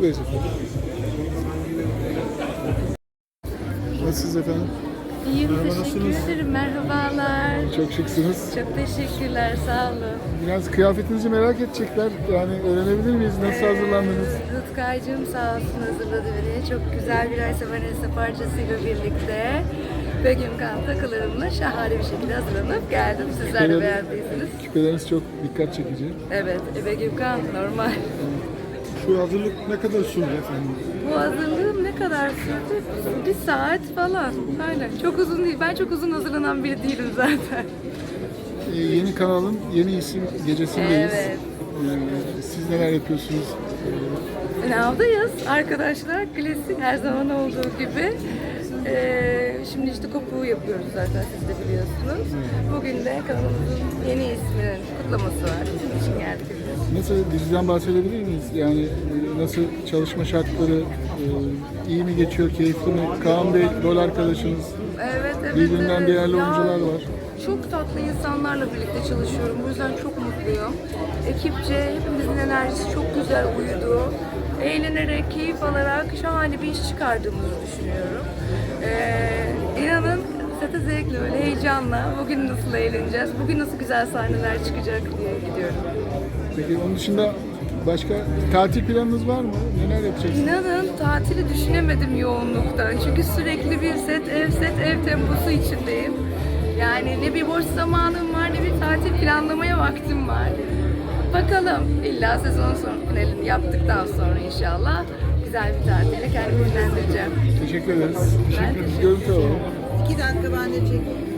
Buradayız efendim. Nasılsınız efendim? İyiyim, Merhaba, teşekkür nasılsınız? ederim. Merhabalar. Çok şıksınız. Çok teşekkürler, sağ olun. Biraz kıyafetinizi merak edecekler. Yani öğrenebilir miyiz? Nasıl hazırlandınız? Ee, Rutkaycığım sağ olsun hazırladı beni. Çok güzel bir Aysa Vanessa parçasıyla birlikte Begüm Kan takılarımla şahane bir şekilde hazırlanıp geldim. Sizler de Küpeler- beğendiyseniz. Küpeleriniz çok dikkat çekici. Evet, e, Begüm Kan normal. Şu hazırlık ne kadar sürdü efendim? Bu hazırlığım ne kadar sürdü? Bir saat falan. Aynen. Çok uzun değil. Ben çok uzun hazırlanan biri değilim zaten. Ee, yeni kanalın yeni isim gecesindeyiz. Evet. Ee, siz neler yapıyorsunuz? Sınavdayız arkadaşlar. Klasik her zaman olduğu gibi. Ee, şimdi işte kopuğu yapıyoruz zaten siz de biliyorsunuz. Bugün de kanalımızın yeni isminin kutlaması var. Bunun için geldik. Nasıl diziden bahsedebilir miyiz? Yani e, nasıl çalışma şartları, e, iyi mi geçiyor, keyifli mi? Kaan Bey rol arkadaşınız. Evet, evet, Birbirinden evet. değerli Ya, oyuncular var. Çok tatlı insanlarla birlikte çalışıyorum. Bu yüzden çok mutluyum. Ekipçe hepimizin enerjisi çok güzel uyudu. Eğlenerek, keyif alarak şahane bir iş çıkardığımızı düşünüyorum. Zevkle, öyle heyecanla bugün nasıl eğleneceğiz, bugün nasıl güzel sahneler çıkacak diye gidiyorum. Peki onun dışında başka tatil planınız var mı? Neler yapacaksınız? İnanın tatili düşünemedim yoğunluktan. Çünkü sürekli bir set, ev set, ev temposu içindeyim. Yani ne bir boş zamanım var ne bir tatil planlamaya vaktim var. Bakalım illa sezon sonu finalini yaptıktan sonra inşallah güzel bir tatille kendimi dinlendireceğim. Teşekkür ederiz. Teşekkür ederiz. Görüntü alalım. İki dakika ben de çekeyim.